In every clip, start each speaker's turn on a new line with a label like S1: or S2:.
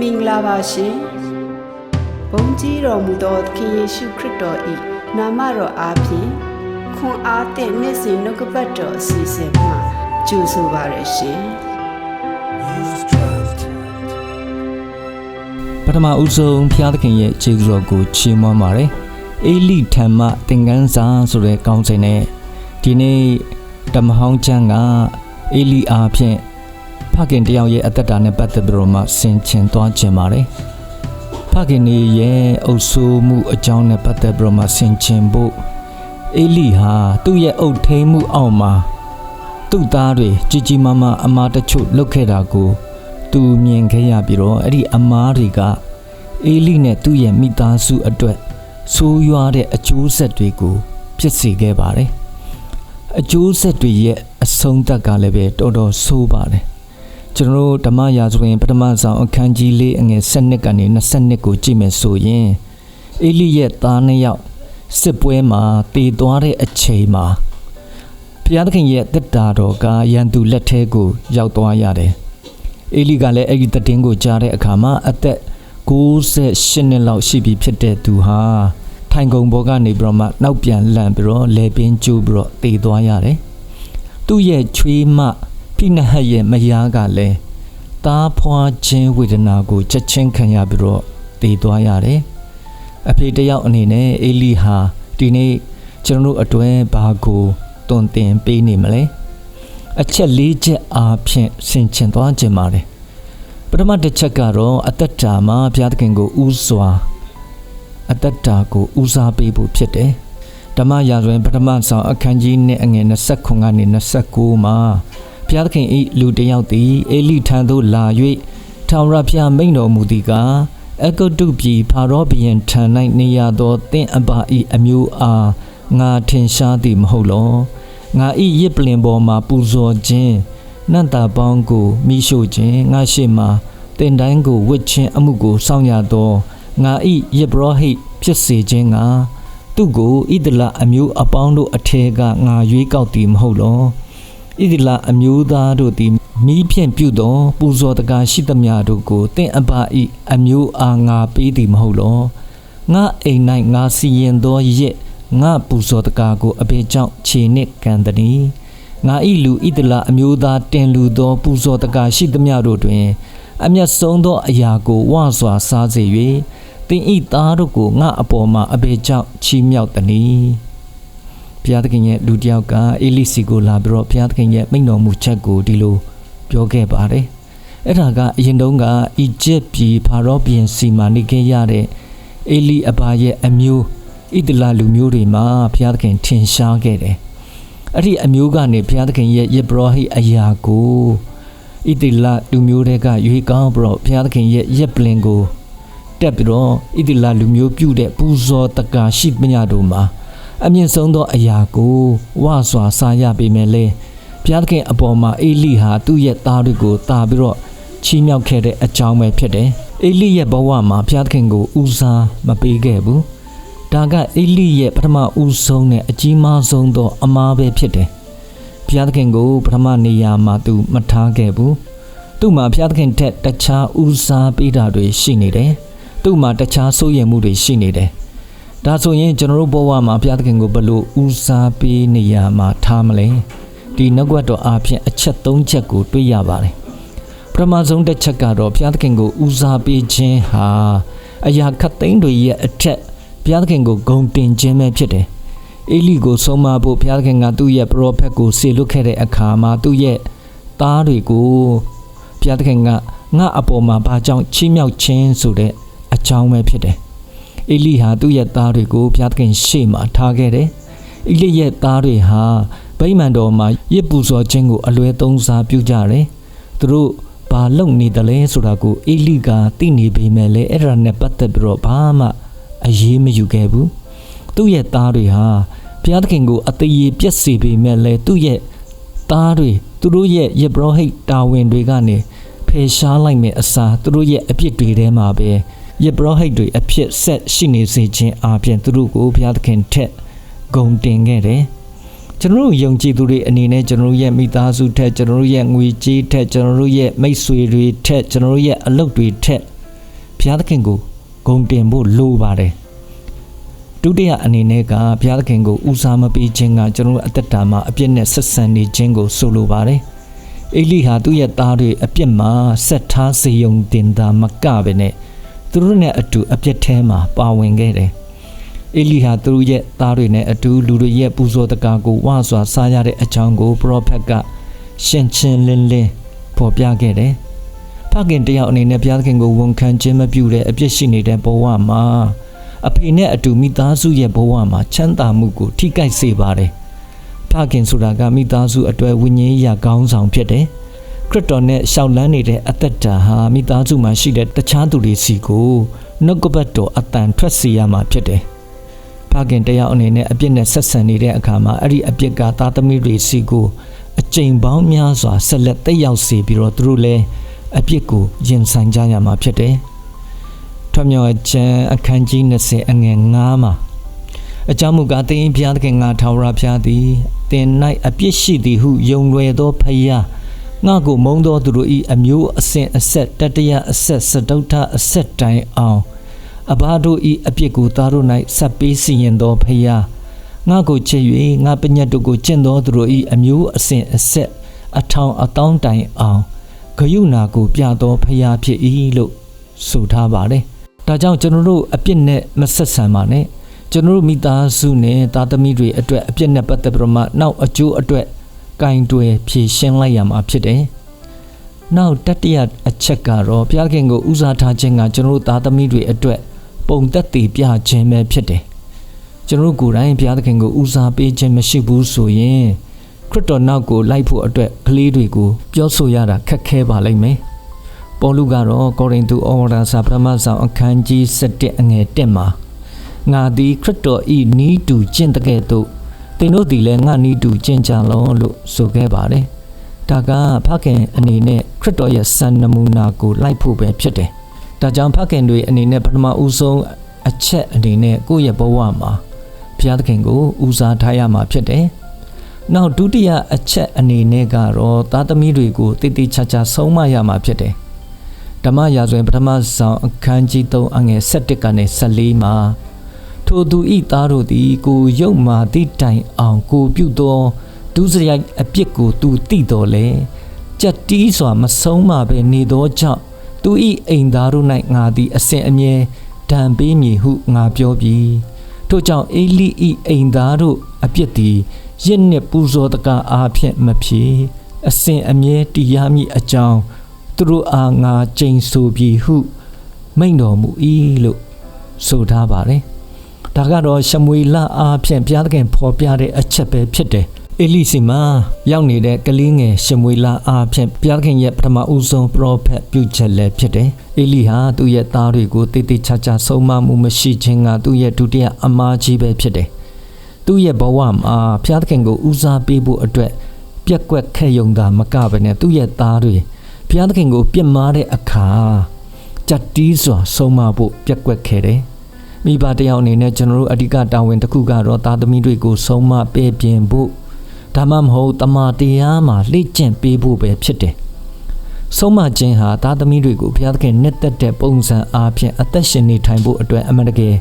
S1: မင်္ဂလာပါရှင်ဘုန်းကြီးတော်မူသောသခင်ယေရှုခရစ်တော်၏နာမတော်အားဖြင့်ခွန်အားသည့်နေ့စဉ်နှုတ်ကပတ်တော်အစီအစဉ်မှာကြိုဆိုပါရရှင်
S2: ပထမဦးဆုံးဖျားသခင်ရဲ့ခြေစွတော်ကိုချီးမွမ်းပါတယ်။အေလိထံမှသင်္ကန်းစာဆိုတဲ့ကောင်းစဉ်နဲ့ဒီနေ့ဓမ္မဟောင်းကျမ်းကအေလိအားဖြင့် ဖခင်တယောက်ရဲ့အသက်တာနဲ့ပတ်သက်ပြီးတော့မှဆင်ခြင်သွားခြင်းပါတယ်။ဖခင်နေရဲ့အုပ်ဆိုးမှုအကြောင်းနဲ့ပတ်သက်ပြီးတော့မှဆင်ခြင်ဖို့အေလိဟာသူ့ရဲ့အုပ်ထိန်မှုအောက်မှာသူ့သားတွေကြီးကြီးမားမားအမားတချို့လုပ်ခဲ့တာကိုသူမြင်ခဲ့ရပြီးတော့အဲ့ဒီအမားတွေကအေလိနဲ့သူ့ရဲ့မိသားစုအတွက်ဆိုးရွားတဲ့အကျိုးဆက်တွေကိုဖြစ်စေခဲ့ပါတယ်။အကျိုးဆက်တွေရဲ့အဆုံးသတ်ကလည်းပဲတော်တော်ဆိုးပါတယ်။ ကျွန်တော်တို့ဓမ္မရာဇဝင်ပထမဆောင်အခန်းကြီးလေးအငယ်7ကနေ22ကိုကြည့်မယ်ဆိုရင်အေလိရဲ့သားနှစ်ယောက်စစ်ပွဲမှာတည်သွားတဲ့အချိန်မှာဘုရားသခင်ရဲ့တက်တာတော်ကရန်သူလက်ထဲကိုရောက်သွားရတယ်။အေလိကလည်းအဲ့ဒီတည်င်းကိုကြားတဲ့အခါမှာအသက်68နှစ်လောက်ရှိပြီဖြစ်တဲ့သူဟာထိုင်ကုံဘောကနေပြီးတော့မှနောက်ပြန်လှန်ပြီးတော့လဲပင်ကျိုးပြီးတော့တည်သွားရတယ်။သူ့ရဲ့ချွေးမ ဖိနဟတ်ရဲ့မယားကလည်းတားဖွာခြင်းဝေဒနာကိုချက်ချင်းခံရပြီးတော့တည်သွားရတယ်။အဖေတယောက်အနေနဲ့အေလိဟာဒီနေ့ကျွန်တော်တို့အတွဲဘာကိုတွင်တင်ပေးနေမလဲ။အချက်၄ချက်အားဖြင့်ဆင်ခြင်သွားခြင်းပါတယ်ပထမတစ်ချက်ကတော့အသက်တာမှာဘုရားသခင်ကိုဥစွာအသက်တာကိုဦးစားပေးဖို့ဖြစ်တယ်ဓမ္မရာဇဝင်ပထမဆောင်အခန်းကြီးနဲ့အငယ်29ကနေ29မှာ ဘုရားသခင်ဤလူတစ်ယောက်သည်အေလိထံသို့လာ၍ထာဝရဘုရားမိန့်တော်မူသည်ကားအဂတုပြည်ဖာရောဘုရင်ထံ၌နေရသောတင့်အပါဤအမျိုးအားငါထင်ရှားသည်မဟုတ်လောငါဤရစ်ပလင်ပေါ်မှာပူဇော်ခြင်းနတ်တာပေါင်းကိုမိရှို့ခြင်းငါရှိမှတင်တိုင်းကိုဝစ်ခြင်းအမှုကိုစောင့်ရသောငါဤရစ်ဘရဟိတ်ဖြစ်စေခြင်းကသူ့ကိုဣဒလအမျိုးအပေါင်းတို့အထက်ကငါရွေးကောက်သည်မဟုတ်လော ဣဒလအမျိုးသားတို့သည်မိဖြင့်ပြုသော ပူဇော်တကာရှိသမျှတို့ကိုတင့်အပဤအမျိုးအားငါပေးသည်မဟုတ်လောငါအိမ်၌ငါစီရင်သောရစ်ငါပူဇော်တကာကိုအဘေကြောင့်ခြေနှင့်ကန်တည်းငါဤလူဣဒလအမျိုးသားတင်လူသော ပူဇော်တကာရှိသမျှတို့တွင် အမျက်ဆုံးသောအရာကိုဝါစွာစားစေ၍တင်ဤသားတို့ကိုငါအပေါ်မှာအဘေကြောင့်ချီးမြှောက်တည်း ဘုရားသခင်ရဲ့လူတစ်ယောက်ကအေလိစီကိုလာပြီးတော့ဘုရားသခင်ရဲ့မိန့်တော်မူချက်ကိုဒီလိုပြောခဲ့ပါတယ်အဲ့ဒါကအရင်တုန်းကအီဂျစ်ပြည်ဖာရောဘုရင်စီမာနေခဲ့ရတဲ့အေလိအဘာရဲ့အမျိုးဣတလလူမျိုးတွေမှာဘုရားသခင်ထင်ရှားခဲ့တယ်။အဲ့ဒီအမျိုးကနေဘုရားသခင်ရဲ့ယေဘရဟိအရာကိုဣတလလူမျိုးတွေကရွေးကောင်းပြီးတော့ဘုရားသခင်ရဲ့ယက်ပလင်ကိုတက်ပြီးတော့ဣတလလူမျိုးပြုတဲ့ပူဇော်တကာရှိပညာတို့မှာ အမြင့်ဆုံးသောအရာကိုဝါစွာစားရပေမဲ့လေဘုရားသခင်အပေါ်မှာအေလိဟာသူ့ရဲ့သားတွေကိုတာပြီးတော့ချီးမြှောက်ခဲ့တဲ့အကြောင်းပဲဖြစ်တယ်။အေလိရဲ့ဘဝမှာဘုရားသခင်ကိုဦးစားမပေးခဲ့ဘူး။ဒါကအေလိရဲ့ပထမဦးဆုံးနဲ့အကြီးမားဆုံးသောအမားပဲဖြစ်တယ်။ဘုရားသခင်ကိုပထမနေရာမှာသူမထားခဲ့ဘူး။သူ့မှာဘုရားသခင်ထက်တခြားဦးစားပေးတာတွေရှိနေတယ်။သူ့မှာတခြားစိုးရိမ်မှုတွေရှိနေတယ်။ ဒါဆိုရင်ကျွန်တော်တို့ဘဝမှာဘုရားသခင်ကိုဘယ်လိုဦးစားပေးနေရမှာထားမလဲ။ဒီနှုတ်ကပတ်တော်အားဖြင့်အချက်၃ချက်ကိုတွေ့ရပါတယ်။ပထမဆုံးတစ်ချက်ကတော့ဘုရားသခင်ကိုဦးစားပေးခြင်းဟာအရာခတ်သိမ်းတွေရဲ့အထက်ဘုရားသခင်ကိုဂုဏ်တင်ခြင်းပဲဖြစ်တယ်။အေလိကိုဆုံးမဖို့ဘုရားသခင်ကသူ့ရဲ့ပရောဖက်ကိုဆေလွတ်ခဲ့တဲ့အခါမှာသူ့ရဲ့သားတွေကိုဘုရားသခင်ကငါအပေါ်မှာဘာကြောင့်ချီးမြှောက်ခြင်းဆိုတဲ့အကြောင်းပဲဖြစ်တယ်။ အေလိဟာသူ့ရဲ့သားတွေကိုဘုရားသခင်ရှေ့မှာထားခဲ့တယ်။အေလိရဲ့သားတွေဟာဗိမာန်တော်မှာရစ်ပူဇော်ခြင်းကိုအလွဲသုံးစားပြုကြတယ်။သူတို့ဘာလုပ်နေတယ်လဲဆိုတာကိုအေလိကသိနေပေမဲ့လည်းအဲ့ဒါနဲ့ပတ်သက်ပြီးတော့ဘာမှအရေးမယူခဲ့ဘူးသူ့ရဲ့သားတွေဟာဘုရားသခင်ကိုအသေးရပြက်စေပေမဲ့လည်းသူ့ရဲ့သားတွေသူတို့ရဲ့ယေဘရဟိတ်တာဝန်တွေကနေဖယ်ရှားလိုက်မယ်အစားသူတို့ရဲ့အပြစ်တွေထဲမှာပဲ ယေဘရဟိတ်တွေအဖြစ်ဆက်ရှိနေစေခြင်းအပြင်သူတို့ကိုဘုရားသခင်ထက်ဂုံတင်ခဲ့တယ်ကျွန်တော်တို့ယုံကြည်သူတွေအနေနဲ့ကျွန်တော်တို့ရဲ့မိသားစုထက်ကျွန်တော်တို့ရဲ့ငွေကြေးထက်ကျွန်တော်တို့ရဲ့မိတ်ဆွေတွေထက်ကျွန်တော်တို့ရဲ့အလုပ်တွေထက်ဘုရားသခင်ကိုဂုဏ်တင်ဖို့လိုပါတယ်ဒုတိယအနေနဲ့ကဘုရားသခင်ကိုဦးစားမပေးခြင်းကကျွန်တော်တို့အသက်တာမှာအပြစ်နဲ့ဆက်ဆံနေခြင်းကိုဆိုလိုပါတယ်အေလိဟာသူ့ရဲ့သားတွေအပြစ်မှာဆက်ထားစေယုံတင်တာမကပဲနဲ့ သူတို့နဲ့အတူအပြစ်ထဲမှာပါဝင်ခဲ့တယ်အေလိဟာသူတို့ရဲ့သားတွေနဲ့အတူလူတွေရဲ့ပူဇော်တကာကိုဝါစွာစားရတဲ့အကြောင်းကိုပရောဖက်ကရှင်းချင်းလင်းလင်းဖော်ပြခဲ့တယ်။ဖခင်တယောက်အနေနဲ့ဘုရားသခင်ကိုဝန်ခံခြင်းမပြုတဲ့အပြစ်ရှိနေတဲ့ဘဝမှာအဖေနဲ့အတူမိသားစုရဲ့ဘဝမှာချမ်းသာမှုကိုထိခိုက်စေပါတယ်။ဖခင်ဆိုတာကမိသားစုအတွဲဝိညာဉ်ရေးရာကောင်းဆောင်ဖြစ်တယ်။ ခရစ်တော်နဲ့ရှောက်လန်းနေတဲ့အသက်တာဟာမိသားစုမှာရှိတဲ့တခြားသူတွေစီကိုနှုတ်ကပတ်တော်အတန်ထွက်စေရမှာဖြစ်တယ်။ဖခင်တယောက်အနေနဲ့အပြစ်နဲ့ဆက်ဆံနေတဲ့အခါမှာအဲ့ဒီအပြစ်ကသားသမီးတွေစီကိုအကျိန်ပေါင်းများစွာဆက်လက်တက်ရောက်စေပြီးတော့သူတို့လည်းအပြစ်ကိုရင်ဆိုင်ကြရမှာဖြစ်တယ်။ထွမြော်ကျမ်းအခန်းကြီး20အငယ်9မှာအကြောင်းမူကားသင်ဘုရားသခင်ငါထာဝရဘုရားသည်သင်၌အပြစ်ရှိသည်ဟုယုံလွယ်သောဖယား ငါကိုမုံသောသူတို့၏အမျိုးအစဉ်အဆက်တတရအဆက်စတုထအဆက်တိုင်အောင်အဘာတို့၏အပြစ်ကိုသားတို့၌ဆက်ပေးစီရင်သောဖယားငါကိုချစ်၍ငါပညတ်တို့ကိုကျင့်သောသူတို့၏အမျိုးအစဉ်အဆက်အထောင်အတောင်းတိုင်အောင်ဂယုဏကိုပြသောဖယားဖြစ်၏လို့ဆိုထားပါတယ်။ဒါကြောင့်ကျွန်တော်တို့အပြစ်နဲ့မဆက်ဆံပါနဲ့။ကျွန်တော်တို့မိသားစုနဲ့သားသမီးတွေအတွက်အပြစ်နဲ့ပတ်သက်ပြီးတော့မှနောက်အကျိုးအတွက် ကင်တွယ်ဖြည့်ရှင်းလိုက်ရမှာဖြစ်တယ်။နောက်တတိယအချက်ကတော့ဘုရားခင်ကိုဦးစားထားခြင်းကကျွန်တော်တို့သားသမီးတွေအတွက်ပုံသက်တည်ပြခြင်းပဲဖြစ်တယ်။ကျွန်တော်တို့ကိုယ်တိုင်ဘုရားသခင်ကိုဦးစားပေးခြင်းမရှိဘူးဆိုရင်ခရစ်တော်နောက်ကိုလိုက်ဖို့အတွက်ကလေးတွေကိုပြောဆိုရတာခက်ခဲပါလိမ့်မယ်။ပေါလုကတော့ကောရိန္သုဩဝါဒစာပထမဆောင်အခန်းကြီး7အငယ်1မှာငါသည်ခရစ်တော်ဤနီးတူကျင့်တဲ့ကဲ့သို့ သင်တို့သည်လည်းငါနီးတူကျင့်ကြလောလို့ဆိုခဲ့ပါတယ်။ဒါကဖခင်အနေနဲ့ခရစ်တော်ရဲ့စံနမူနာကိုလိုက်ဖို့ပဲဖြစ်တယ်။ဒါကြောင့်ဖခင်တွေအနေနဲ့ပထမဦးဆုံးအချက်အနေနဲ့ကိုယ့်ရဲ့ဘဝမှာဘုရားသခင်ကိုဦးစားထားရမှာဖြစ်တယ်။နောက်ဒုတိယအချက်အနေနဲ့ကတော့သားသမီးတွေကိုတည်တည်ချာချာဆုံးမရမှာဖြစ်တယ်။ဓမ္မရာဇဝင်ပထမဆောင်အခန်းကြီး3အငယ်7ကနေ14မှာ ထိုသူဤသားတို့သည် ကိုယုတ်မာသည့်တိုင်အောင်ကိုပြုသောဒုစရိုက်အပြစ်ကိုသူသိတော်လေကြက်တီးစွာမဆုံးမပဲနေသောကြောင့်သူဤအိမ်သားတို့၌ငါသည်အစဉ်အမြဲဒဏ်ပေးမည်ဟုငါပြောပြီးထို့ကြောင့်အေလိဤအိမ်သားတို့အပြစ်သည်ရစ်နှင့်ပူဇော်တကားအားဖြင့်မဖြေအစဉ်အမြဲတည်ရမည်အကြောင်းသူတို့အားငါကျိန်ဆိုပြီးဟု မိန့်တော်မူ၏လို့ဆိုထားပါတယ် ဒါကတော့ရှမွေလအားဖြင့်ဘုရားသခင်ဖော်ပြတဲ့အချက်ပဲဖြစ်တယ်။အေလိစီမှာရောက်နေတဲ့ကလေးငယ်ရှမွေလအားဖြင့်ဘုရားသခင်ရဲ့ပထမဦးဆုံးပရောဖက်ပြုချက်လည်းဖြစ်တယ်။အေလိဟာသူ့ရဲ့သားတွေကိုတည်တည်ချာချာဆုံးမမှုမရှိခြင်းကသူ့ရဲ့ဒုတိယအမားကြီးပဲဖြစ်တယ်။သူ့ရဲ့ဘဝမှာဘုရားသခင်ကိုဦးစားပေးဖို့အတွက်ပြက်ကွက်ခဲ့ယုံတာမကဘဲနဲ့သူ့ရဲ့သားတွေဘုရားသခင်ကိုပြစ်မှားတဲ့အခါကြက်တီးစွာဆုံးမဖို့ပြက်ကွက်ခဲ့တယ်။ မိဘတယောက်အနေနဲ့ကျွန်တော်တို့အဓိကတာဝန်တစ်ခုကတော့သားသမီးတွေကိုဆုံးမပေးပြင်ဖို့ဒါမှမဟုတ်တမာတရားမှာလေ့ကျင့်ပေးဖို့ပဲဖြစ်တယ်။ဆုံးမခြင်းဟာသားသမီးတွေကိုဘုရားသခင်နှစ်သက်တဲ့ပုံစံအားဖြင့်အသက်ရှင်နေထိုင်ဖို့အတွက်အမှန်တကယ်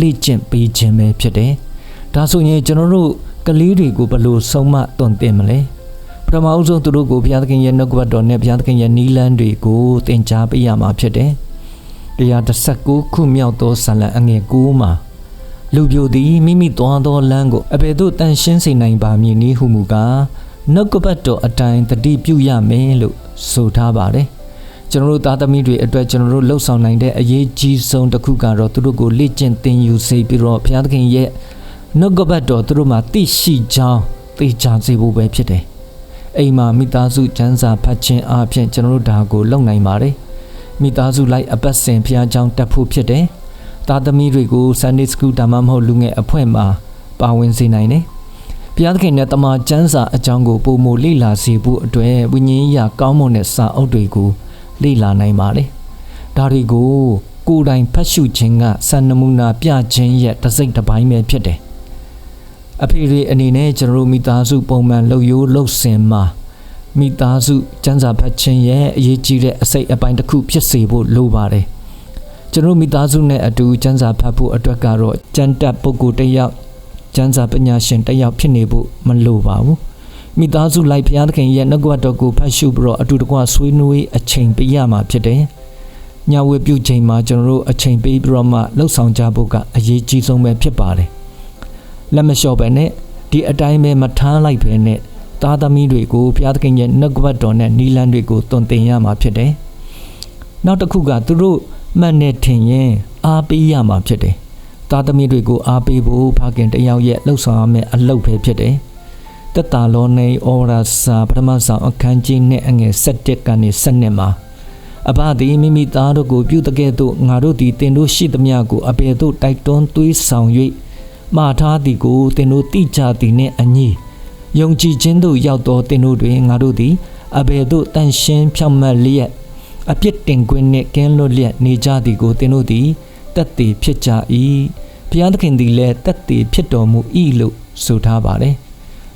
S2: လေ့ကျင့်ပေးခြင်းပဲဖြစ်တယ်။ဒါဆိုရင်ကျွန်တော်တို့ကလေးတွေကိုဘယ်လိုဆုံးမတွင်တင်မလဲ။ပထမအဆုံးသူတို့ကိုဘုရားသခင်ရဲ့နှုတ်ကပတ်တော်နဲ့ဘုရားသခင်ရဲ့နီလန်းတွေကိုသင်ကြားပေးရမှာဖြစ်တယ်။ 119ခုမြောက်သောဇာလံအငယ်9မှာလူပြိုသည်မိမိသွားသောလမ်းကိုအဘယ်သို့တန်ရှင်းစေနိုင်ပါမည်နည်းဟုမူကားနှုတ်ကပတ်တော်အတိုင်းတတိပြုရမယ်လို့ဆိုထားပါတယ်ကျွန်တော်တို့သားသမီးတွေအတွက်ကျွန်တော်တို့လှုပ်ဆောင်နိုင်တဲ့အရေးကြီးဆုံးတစ်ခုကတော့သူတို့ကိုလေ့ကျင့်သင်ယူစေပြီးတော့ဘုရားသခင်ရဲ့နှုတ်ကပတ်တော်သူတို့မှာသိရှိကြောင်းသိကြစေဖို့ပဲဖြစ်တယ်အိမ်မှာမိသားစုကျမ်းစာဖတ်ခြင်းအပြင်ကျွန်တော်တို့ဒါကိုလုပ်နိုင်ပါတယ် မိသားစုလိုက်အပတ်စဉ်ဘုရားကျောင်းတက်ဖို့ဖြစ်တယ်သားသမီးတွေကို Sunday School ဒါမှမဟုတ်လူငယ်အဖွဲ့မှာပါဝင်စေနိုင်တယ်။ဘုရားသခင်နဲ့တမန်ကျမ်းစာအကြောင်းကိုပုံမလေ့လာစေဖို့အတွက်ဝိညာဉ်ရေးရာကောင်းမွန်တဲ့စာအုပ်တွေကိုလေ့လာနိုင်ပါတယ်။ဒါတွေကိုကိုယ်တိုင်ဖတ်ရှုခြင်းကစံနမူနာပြခြင်းရဲ့တစ်စိတ်တစ်ပိုင်းပဲဖြစ်တယ်။အဖေတွေအနေနဲ့ကျွန်တော်တို့မိသားစုပုံမှန်လှုပ်ရိုးလှုပ်စင်မှာ မိသားစုစံစာဖတ်ခြင်းရဲ့အရေးကြီးတဲ့အစိတ်အပိုင်းတစ်ခုဖြစ်စေဖို့လိုပါတယ်။ကျွန်တော်မိသားစုနဲ့အတူကျမ်းစာဖတ်ဖို့အတွက်ကတော့ကျမ်းတက်ပုဂ္ဂိုလ်တစ်ယောက်ကျမ်းစာပညာရှင်တစ်ယောက်ဖြစ်နေဖို့မလိုပါဘူးမိသားစုလိုက်ဘုရားသခင်ရဲ့နှုတ်ကပတ်တော်ကိုဖတ်ရှုပြီးတော့အတူတကွဆွေးနွေးအချိန်ပေးရမှာဖြစ်တယ်ညဝေပြုချိန်မှာကျွန်တော်တို့အချိန်ပေးပြီးတော့မှလှုပ်ဆောင်ကြဖို့ကအရေးကြီးဆုံးပဲဖြစ်ပါတယ်လက်မလျှော့ပဲနဲ့ဒီအတိုင်းပဲမထားလိုက်ပဲနဲ့ သားသမီးတွေကိုဘုရားသခင်ရဲ့နှုတ်ကပတ်တော်နဲ့နီလန်းတွေကိုတုံသင်ရမှာဖြစ်တယ်နောက်တစ်ခုကသူတို့မှတ်နဲ့ထင်ရင်အားပေးရမှာဖြစ်တယ်သားသမီးတွေကိုအားပေးဖို့ဖခင်တယောက်ရဲ့လှုပ်ဆောင်ရမယ့်အလုပ်ပဲဖြစ်တယ်တက်တာလောနေဩရာစာပထမဆောင်အခန်းကြီးနဲ့အငယ်7ကနေ7မှာအဘသည်မိမိသားတို့ကိုပြုတကဲ့သို့ငါတို့သည်တင်တို့ရှိသမျှကိုအပေတို့တိုက်တွန်းသွေးဆောင်၍မှားထားသည်ကိုတင်တို့တိကြသည်နှင့်အညီ ယုံကြည်ခြင်းသို့ရောက်သောတင်တို့တွင်ငါတို့သည်အပေတို့တန်ရှင်းဖြောင့်မတ်လျက်အပြစ်တင်ခွင့်နှင့်ကင်းလွတ်လျက်နေကြသည်ကိုတင်တို့သည်တက်တည်ဖြစ်ကြ၏ဘုရားသခင်သည်လည်းတက်တည်ဖြစ်တော်မူ၏လို့ဆိုထားပါတယ်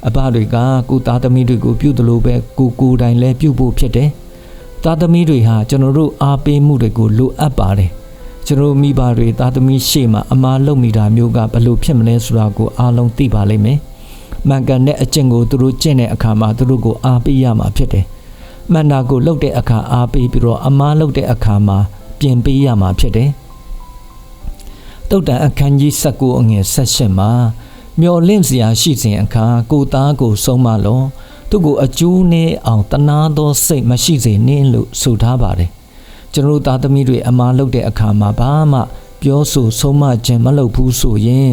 S2: အဘတွေကကိုသားသမီးတွေကိုပြုသလိုပဲကိုကိုယ်တိုင်လည်းပြုဖို့ဖြစ်တယ်သားသမီးတွေဟာကျွန်တော်တို့အားပေးမှုတွေကိုလိုအပ်ပါတယ်ကျွန်တော်မိဘတွေသားသမီးရှေ့မှာအမားလုပ်မိတာမျိုးကဘယ်လိုဖြစ်မလဲဆိုတာကိုအားလုံးသိပါလိမ့်မယ် မှန်ကန်တဲ့အကျင့်ကိုသူတို့ကျင့်တဲ့အခါမှာသူတို့ကိုအားပေးရမှာဖြစ်တယ်မှန်တာကိုလုပ်တဲ့အခါအားပေးပြီးတော့အမားလုပ်တဲ့အခါမှာပြင်ပေးရမှာဖြစ်တယ်တုတ်တန်အခန်းကြီး19အငယ်16မှာမျော်လင့်စရာရှိစဉ်အခါကိုသားကိုဆုံးမလောသူကိုအကျူးနေအောင်တနာသောစိတ်မရှိစေနှင်းလို့ဆိုထားပါတယ်ကျွန်တော်သားသမီးတွေအမားလုပ်တဲ့အခါမှာဘာမှပြောဆိုဆုံးမခြင်းမလုပ်ဘူးဆိုရင်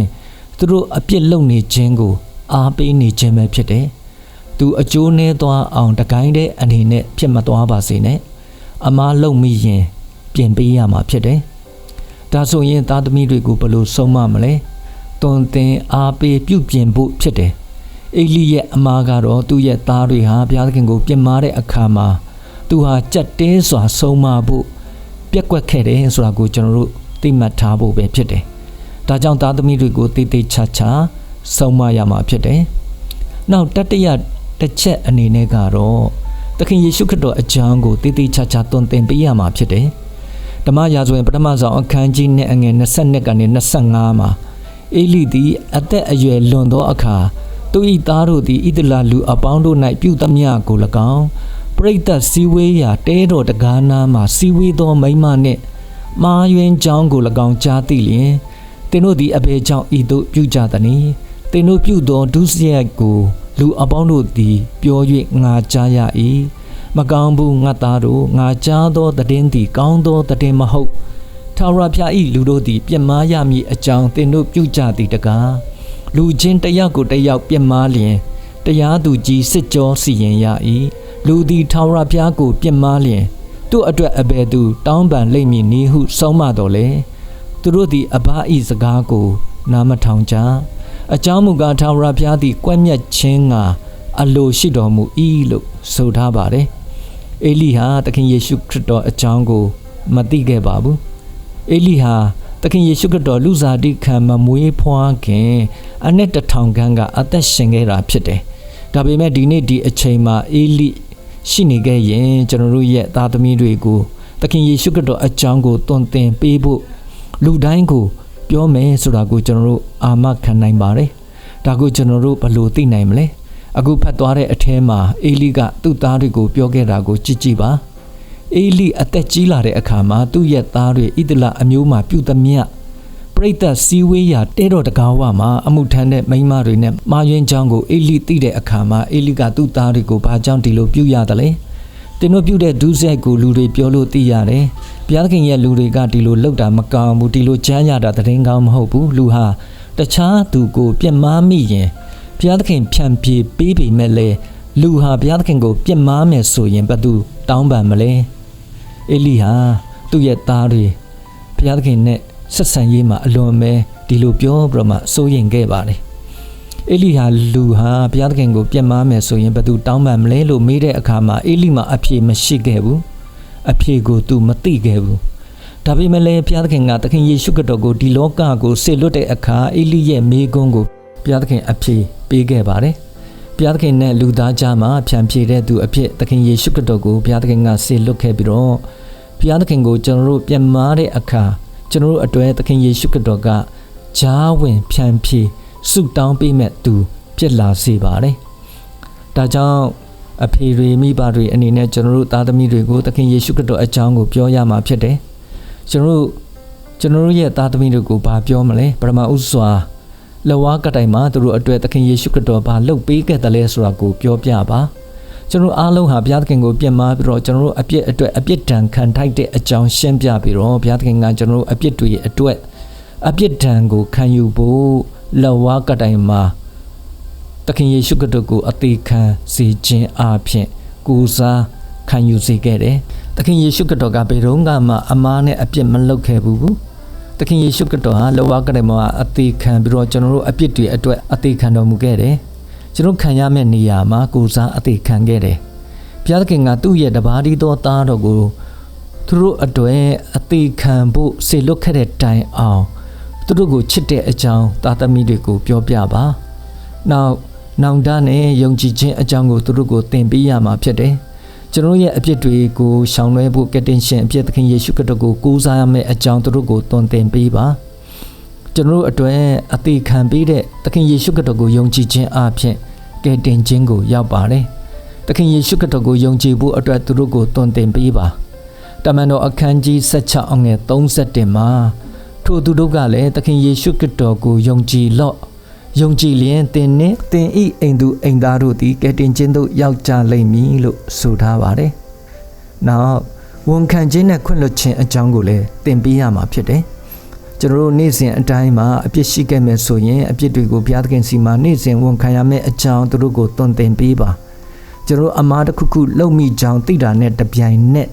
S2: သူတို့အပြစ်လုပ်နေခြင်းကို အားပေးနေခြင်းပဲဖြစ်တယ်သူအကျိုးနည်းသွားအောင်တကိုင်းတဲ့အနေနဲ့ဖြစ်မသွားပါစေနဲ့အမားလုပ်မိရင်ပြင်ပေးရမှာဖြစ်တယ်ဒါဆိုရင်သားသမီးတွေကိုဘယ်လိုဆုံးမမလဲတွန်တင်အားပေးပြုပြင်ဖို့ဖြစ်တယ်အေလိရဲ့အမားကတော့သူ့ရဲ့သားတွေဟာဘုရားသခင်ကိုပြင်မာတဲ့အခါမှာသူဟာကြက်တဲစွာဆုံးမဖို့ပြက်ကွက်ခဲ့တယ်ဆိုတာကိုကျွန်တော်တို့သိမှတ်ထားဖို့ပဲဖြစ်တယ်ဒါကြောင့်သားသမီးတွေကိုတိတ်တိတ်ချာချာ ဆုံးမရမှာဖြစ်တယ်နောက်တတိယတစ်ချက်အနေနဲ့ကတော့သခင်ယေရှုခရစ်တော်အကြောင်းကိုတိတ်တိတ်ချာချာတွင်တင်ပေးရမှာဖြစ်တယ်ဓမ္မရာဇဝင်ပထမဆုံးအခန်းကြီးနဲ့အငယ်20ကနေ25မှာအေလိသည်အသက်အရွယ်လွန်သောအခါသူ၏သားတို့သည်ဣသလလူအပေါင်းတို့၌ပြုသမျှကို၎င်းပရိသတ်စည်းဝေးရာတဲတော်တကားနားမှစည်းဝေးသောမိန်းမနှင့်မာယွင်ကြောင်းကို၎င်းကြားသိလျင်သင်တို့သည်အဘယ်ကြောင့်ဤသို့ပြုကြသနည်း သင်တို့ပြုသောဒုစရိုက်ကို လူအပေါင်းတို့သည် ပြော၍ငါကြားရ၏မကောင်းဘူးငါသားတို့ငါကြားသောတည်င်းသည် ကောင်းသောတည်င်းမဟုတ်ထာဝရဘုရား၏လူတို့သည် ပြစ်မှားရမည်အကြောင်းသင်တို့ပြုကြသည်တကားလူချင်းတယောက်ကိုတယောက်ပြစ်မှားလျင်တရားသူကြီးစစ်ကြောစီရင်ရ၏လူသည်ထာဝရဘုရားကို ပြစ်မှားလျင်သူ့အတွက်အဘယ်သူ တောင်းပန်လိမ့်မည်နည်းဟုဆုံးမတော်လေသူတို့သည်အဘဤစကားကို နားမထောင်ကြ အကြောင်းမူကားထာဝရဘုရားသည်ကွက်မြက်ခြင်းကအလိုရှိတော်မူ၏လို့ဆိုထားပါတယ်အေလိဟာသခင်ယေရှုခရစ်တော်အကြောင်းကိုမသိခဲ့ပါဘူးအေလိဟာသခင်ယေရှုခရစ်တော်လူစားတိခံမမွေးဖွားခင်အနှစ်တစ်ထောင်ခန်းကအသက်ရှင်ခဲ့တာဖြစ်တယ်။ဒါပေမဲ့ဒီနေ့ဒီအချိန်မှာအေလိရှိနေခဲ့ရင်ကျွန်တော်တို့ရဲ့သားသမီးတွေကိုသခင်ယေရှုခရစ်တော်အကြောင်းကိုတွင်တင်ပေးဖို့လူတိုင်းကို ပြောမယ်ဆိုတာကိုကျွန်တော်တို့အာမခံနိုင်ပါတယ်။ဒါကိုကျွန်တော်တို့ဘယ်လိုသိနိုင်မလဲ။အခုဖတ်သွားတဲ့အထဲမှာအေလိကသူ့သားတွေကိုပြောခဲ့တာကိုကြည့်ကြည့်ပါ။အေလိအသက်ကြီးလာတဲ့အခါမှာသူ့ရဲ့သားတွေဣဒလအမျိုးမှပြုသမျှပရိသတ်စည်းဝေးရာတဲတော်တကားဝမှာအမှုထမ်းတဲ့မိန်းမတွေနဲ့မာယွင်းချောင်းကိုအေလိသိတဲ့အခါမှာအေလိကသူ့သားတွေကိုဘာကြောင့်ဒီလိုပြုရတယ်လဲ တင်တို့ပြုတဲ့ဒုစရိုက်ကိုလူတွေပြောလို့သိရတယ်ဘုရားသခင်ရဲ့လူတွေကဒီလိုလှုပ်တာမကောင်းဘူးဒီလိုကြမ်းရတာတရင်ကောင်းမဟုတ်ဘူးလူဟာတခြားသူကိုပြစ်မှားမိရင်ဘုရားသခင်ဖြန့်ပြေပေးပေမဲ့လေလူဟာဘုရားသခင်ကိုပြစ်မှားမယ်ဆိုရင်ဘယ်သူတောင်းပန်မလဲအေလိဟာသူ့ရဲ့သားတွေဘုရားသခင်နဲ့ဆက်ဆံရေးမှာအလွန်ပဲဒီလိုပြောပြီးတော့မှစိုးရင်ခဲ့ပါတယ် အေလိဟာလူဟာဘုရားသခင်ကိုပြတ်မားမယ်ဆိုရင်ဘယ်သူတောင်းပန်မလဲလို့မေးတဲ့အခါမှာအေလိမှာအဖြေမရှိခဲ့ဘူးအဖြေကိုသူမသိခဲ့ဘူးဒါပေမဲ့လည်းဘုရားသခင်ကသခင်ယေရှုခရစ်တော်ကိုဒီလောကကိုဆေလွတ်တဲ့အခါအေလိရဲ့မိကွန်းကိုဘုရားသခင်အဖြေပေးခဲ့ပါတယ်ဘုရားသခင်နဲ့လူသားကြားမှာဖြန့်ဖြေတဲ့သူအဖြစ်သခင်ယေရှုခရစ်တော်ကိုဘုရားသခင်ကဆေလွတ်ခဲ့ပြီးတော့ဘုရားသခင်ကိုကျွန်တော်တို့ပြန်မာတဲ့အခါကျွန်တော်တို့အတွက်သခင်ယေရှုခရစ်တော်ကဂျားဝင်ဖြန့်ဖြေ ဆုတောင်းပေးမဲ့သူဖြစ်လာစေပါတယ်။ဒါကြောင့်အဖေတွေမိဘတွေအနေနဲ့ကျွန်တော်တို့သားသမီးတွေကိုသခင်ယေရှုခရစ်တော်အကြောင်းကိုပြောရမှာဖြစ်တယ်။ကျွန်တော်တို့ကျွန်တော်တို့ရဲ့သားသမီးတွေကိုဘာပြောမလဲပရမဥစွာလဝါကတိုင်မှာသူတို့အတွက်သခင်ယေရှုခရစ်တော်ဘာလုပ်ပေးခဲ့တယ်လဲဆိုတာကိုပြောပြပါကျွန်တော်အားလုံးဟာဘုရားသခင်ကိုပြင်မာပြီးတော့ကျွန်တော်တို့အပြစ်အတွက်အပြစ်ဒဏ်ခံထိုက်တဲ့အကြောင်းရှင်းပြပြီးတော့ဘုရားသခင်ကကျွန်တော်တို့အပြစ်တွေအတွက်အပြစ်ဒဏ်ကိုခံယူဖို့ လဝါကတိုင်မှာသခင်ယေရှုခရစ်တော်ကိုအသေးခံစေခြင်းအပြင်ကိုးစားခံယူစေခဲ့တယ်သခင်ယေရှုခရစ်တော်ကဘယ်တော့မှအမားနဲ့အပြစ်မလုပ်ခဲ့ဘူးသခင်ယေရှုခရစ်တော်ဟာလောကကတိုင်မှာအသေးခံပြီးတော့ကျွန်တော်တို့အပြစ်တွေအတွက်အသေးခံတော်မူခဲ့တယ်ကျွန်တော်ခံရမယ့်နေရာမှာကိုစားအသေးခံခဲ့တယ်ဘုရားသခင်ကသူ့ရဲ့တပါးဒီတော်သားတော်ကိုသူတို့အတွက်အသေးခံဖို့စေလွတ်ခဲ့တဲ့တိုင်အောင် သူတို့ကိုချစ်တဲ့အကြောင်းသားသမီးတွေကိုပြောပြပါနောက်နောင်တနဲ့ယုံကြည်ခြင်းအကြောင်းကိုသူတို့ကိုသင်ပေးရမှာဖြစ်တယ်ကျွန်တော်ရဲ့အပြစ်တွေကိုရှောင်လွှဲဖို့ကတင်ရှင်အပြစ်သခင်ယေရှုခရစ်တော်ကိုကိုးစားရမယ့်အကြောင်းသူတို့ကိုတွင်တင်ပေးပါကျွန်တော်တို့အတွက်အသေးခံပေးတဲ့သခင်ယေရှုခရစ်တော်ကိုယုံကြည်ခြင်းအပြင်ကယ်တင်ခြင်းကိုရောက်ပါတယ်သခင်ယေရှုခရစ်တော်ကိုယုံကြည်ဖို့အတွက်သူတို့ကိုတွင်တင်ပေးပါတမန်တော်အခန်းကြီး16အငယ်31မှာ ထိုသူတို့ကလည်းသခင်ယေရှုခရစ်တော်ကိုယုံကြည်လော့ယုံကြည်လျင်သင်နှင့်သင်ဤအိမ်သူအိမ်သားတို့သည်ကယ်တင်ခြင်းသို့ရောက်ကြလိမ့်မည်လို့ဆိုထားပါတယ်။နောက်ဝန်ခံခြင်းနဲ့ခွင့်လွှတ်ခြင်းအကြောင်းကိုလည်းသင်ပေးရမှာဖြစ်တယ်။ကျွန်တော်တို့နေ့စဉ်အတိုင်းမှာအပြစ်ရှိခဲ့မယ်ဆိုရင်အပြစ်တွေကိုဘုရားသခင်စီမှာနေ့စဉ်ဝန်ခံရမယ့်အကြောင်းသူတို့ကိုသွန်သင်ပေးပါ။ကျွန်တော်တို့အမားတစ်ခုခုလုံမိကြောင်းသိတာနဲ့တပြိုင်နက်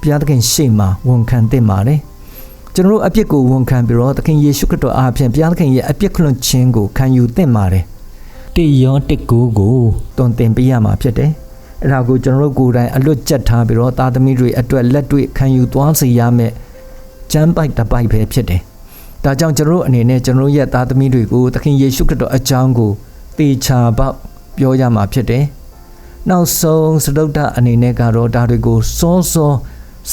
S2: ဘုရားသခင်ရှေ့မှာဝန်ခံသင့်ပါတယ်။ ကျွန်တော်တို့အပြစ်ကိုဝန်ခံပြီးတော့သခင်ယေရှုခရစ်တော်အားဖြင့်ဘုရားသခင်ရဲ့အပြစ်ခွင့်ခြင်းကိုခံယူသင့်ပါတယ်။တေယောတစ်ကိုကိုတွင်တင်ပေးရမှာဖြစ်တယ်။အဲ့ဒါကိုကျွန်တော်တို့ကိုယ်တိုင်အလွတ်ကျက်ထားပြီးတော့သားသမီးတွေအတွက်လက်တွေ့ခံယူသွားစေရမယ်။ကျမ်းပိုက်တစ်ပိုက်ပဲဖြစ်တယ်။ဒါကြောင့်ကျွန်တော်တို့အနေနဲ့ကျွန်တော်တို့ရဲ့သားသမီးတွေကိုသခင်ယေရှုခရစ်တော်အကြောင်းကိုသေချာပေါက်ပြောရမှာဖြစ်တယ်။နောက်ဆုံးစတုဒ္ဒအနေနဲ့ကတော့ဒါတွေကိုစောစော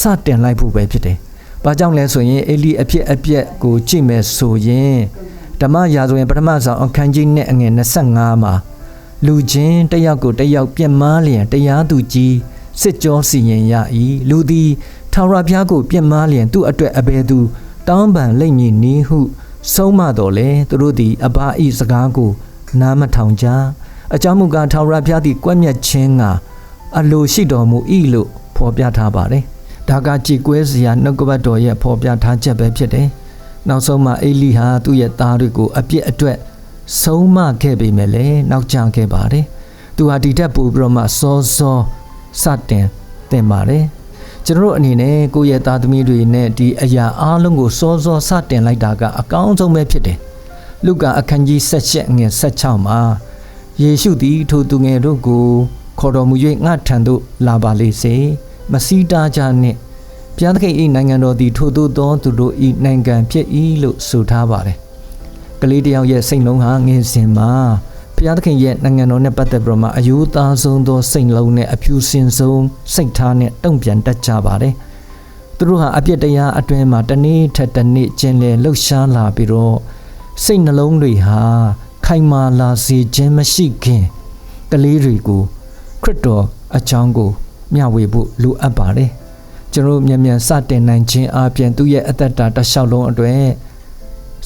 S2: စတင်လိုက်ဖို့ပဲဖြစ်တယ်။။ ဘာကြောင့်လဲဆိုရင်အေလိအဖြစ်အပျက်ကိုကြည့်မယ်ဆိုရင်ဓမ္မရာဇဝင်ပထမဆောင်အခန်းကြီးနဲ့အငယ်25မှာလူချင်းတယောက်ကိုတယောက်ပြက်မားလျင်တရားသူကြီးစစ်ကြောစီရင်ရ၏လူသည်ထာဝရဘုရားကိုပြက်မားလျင်သူ့အတွက်အဘယ်သူတောင်းပန်လိမ့်မည်နည်းဟု ဆုံးမတော်လေသူတို့သည်အဘဤစကားကို နားမထောင်ကြအကြောင်းမူကားထာဝရဘုရားသည်ကွက်မြက်ခြင်းကအလိုရှိတော်မူ၏လို့ဖော်ပြထားပါတယ် ဒါကကြည်ကွဲစရာနှုတ်ကပတ်တော်ရဲ့ဖော်ပြထားချက်ပဲဖြစ်တယ်။နောက်ဆုံးမှာအေလိဟာသူ့ရဲ့သားတွေကိုအပြစ်အတွက်ဆုံးမခဲ့ပေမဲ့လည်းနောက်ကျခဲ့ပါတယ်။သူဟာဒီတက်ပို့ပြီးတော့မှစောစောစတင်တင်ပါတယ်။ကျွန်တော်တို့အနေနဲ့ကိုယ့်ရဲ့သားသမီးတွေနဲ့ဒီအရာအားလုံးကိုစောစောစတင်လိုက်တာကအကောင်းဆုံးပဲဖြစ်တယ်။လုကာအခန်းကြီး16ငွေ16မှာယေရှုသည်ထိုသူငယ်တို့ကိုခေါ်တော်မူ၍ငါထံသို့လာပါလေစေ။ မစီးတားကြနှင့်ဘုရားသခင်၏နိုင်ငံတော်သည်ထိုသို့သောသူတို့၏နိုင်ငံဖြစ်၏လို့ဆိုထားပါတယ်။ကလေးတယောက်ရဲ့စိတ်လုံးဟာငယ်စဉ်မှာဘုရားသခင်ရဲ့နိုင်ငံတော်နဲ့ပတ်သက်ပြီးတော့မှအယူသားဆုံးသောစိတ်လုံးနဲ့အဖြူစင်ဆုံးစိတ်ထားနဲ့တုံ့ပြန်တတ်ကြပါတယ်။သူတို့ဟာအပြစ်တရားအတွင်းမှာတနေ့ထက်တနေ့ကျင်လည်လှုပ်ရှားလာပြီးတော့စိတ်နှလုံးတွေဟာခိုင်မာလာစေခြင်းမရှိခင်ကလေးတွေကိုခရစ်တော်အကြောင်းကို မျှဝေဖို့လိုအပ်ပါတယ်ကျွန်တော်မြန်မြန်စတင်နိုင်ခြင်းအပြင်သူ့ရဲ့အသက်တာတစ်လျှောက်လုံးအတွင်း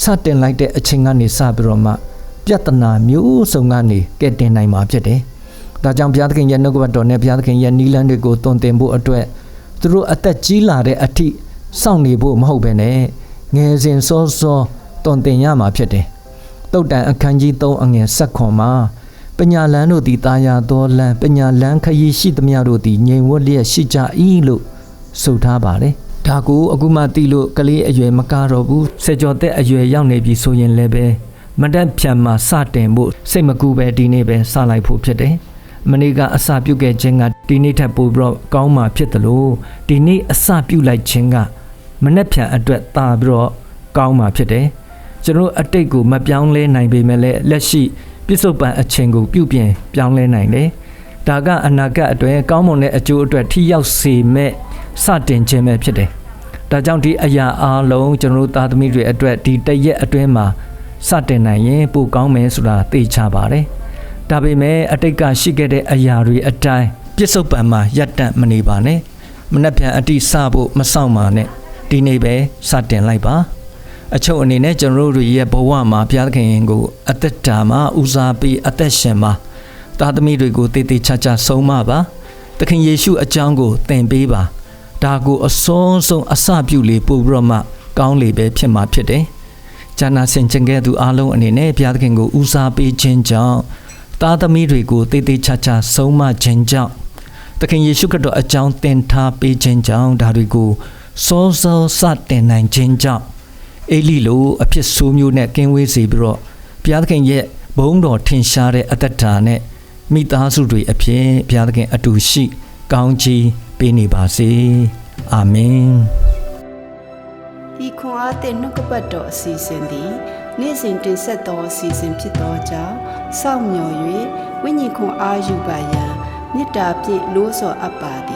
S2: စတင်လိုက်တဲ့အချိန်ကနေစပြီးတော့မှ ပြဿနာမျိုးစုံကနေကဲတင်နိုင်မှာဖြစ်တယ်ဒါကြောင့်ဘုရားသခင်ရဲ့နှုတ်ကပတ်တော်နဲ့ဘုရားသခင်ရဲ့နီလန်းတွေကိုတွင်တင်ဖို့အတွက်သူတို့အသက်ကြီးလာတဲ့အထိစောင့်နေဖို့မဟုတ်ဘဲနဲ့ငယ်စဉ်စောစောတွင်တင်ရမှာဖြစ်တယ်တုတ်တန်အခန်းကြီး3အငယ်7ခွန်မှာ ပညာလန်းတို့သည်တာယာသောလန်းပညာလန်းခရီးရှိသမျှတို့သည်ငြိမ်ဝတ်လျက်ရှိကြ၏လို့ဆိုထားပါတယ်ဒါကိုအခုမှသိလို့ကလေးအရွယ်မကတော့ဘူးစေကျော်သက်အရွယ်ရောက်နေပြီဆိုရင်လည်းပဲမတက်ဖြန်မှာစတင်ဖို့စိတ်မကူပဲဒီနေ့ပဲစလိုက်ဖို့ဖြစ်တယ်မနေ့ကအစပြုတ်ခဲ့ခြင်းကဒီနေ့ထပ်ပိုပြီးတော့ကောင်းမှဖြစ်တယ်လို့ဒီနေ့အစပြုတ်လိုက်ခြင်းကမနေ့ဖြန်အတွက်တာပြီးတော့ကောင်းမှဖြစ်တယ်ကျွန်တော်အတိတ်ကိုမပြောင်းလဲနိုင်ပေမဲ့လည်းလက်ရှိ ပြစ္ဆုတ်ပံအချိန်ကိုပြုပြင်ပြောင်းလဲနိုင်တယ်။ဒါကအနာဂတ်အတွက်ကောင်းမွန်တဲ့အကျိုးအတွက်ထိရောက်စေမဲ့စတင်ခြင်းပဲဖြစ်တယ်။ဒါကြောင့်ဒီအရာအားလုံးကျွန်တော်တို့သားသမီးတွေအတွက်ဒီတရက်အတွင်းမှာစတင်နိုင်ရင်ပိုကောင်းမယ်ဆိုတာသိချပါတယ်။ဒါပေမဲ့အတိတ်ကရှိခဲ့တဲ့အရာတွေအတိုင်းပြစ္ဆုတ်ပံမှာရပ်တန့်မနေပါနဲ့။မနှက်ပြန်အတိစဖို့မဆောင်ပါနဲ့။ဒီနေ့ပဲစတင်လိုက်ပါ။ အချုပ်အနေနဲ့ကျွန်တော်တို့ရဲ့ဘဝမှာဘုရားသခင်ကိုအသက်တာမှာဦးစားပေးအသက်ရှင်မှာသားသမီးတွေကိုတည်တည်ချာချာဆုံးမပါ။သခင်ယေရှုအကြောင်းကိုသင်ပေးပါ။ဒါကိုအစွန်းဆုံးအစပြုလေပို့ပြီးတော့မှ ကောင်းလေပဲဖြစ်မှာဖြစ်တယ်။ဂျာနာစင်ချင်ကဲသူအားလုံးအနေနဲ့ဘုရားသခင်ကိုဦးစားပေးခြင်းကြောင့်သားသမီးတွေကိုတည်တည်ချာချာဆုံးမခြင်းကြောင့်သခင်ယေရှုခရစ်တော်အကြောင်းသင်ထားပေးခြင်းကြောင့်ဒါတွေကိုစောစောစတင်နိုင်ခြင်းကြောင့် အေလိလိုအဖြစ်ဆိုးမျိုးနဲ့ကင်းဝေးစေပြီးတော့ဘုရားသခင်ရဲ့ဘုန်းတော်ထင်ရှားတဲ့အသက်တာနဲ့မိသားစုတွေအဖြစ်ဘုရားသခင်အတူရှိ ကောင်းချီးပေးနေပါစေအာမင်
S1: ဤခွန်အားသည့်နှုတ်ကပတ်တော်အစီအစဉ်သည်နေ့စဉ်တင်ဆက်သောအစီအစဉ်ဖြစ်သောကြောင့်စောင့်မျှော်၍ဝိညာဉ်ခွန်အားယူပါရန်မေတ္တာဖြင့်လို့ဆော်အပ်ပါသည်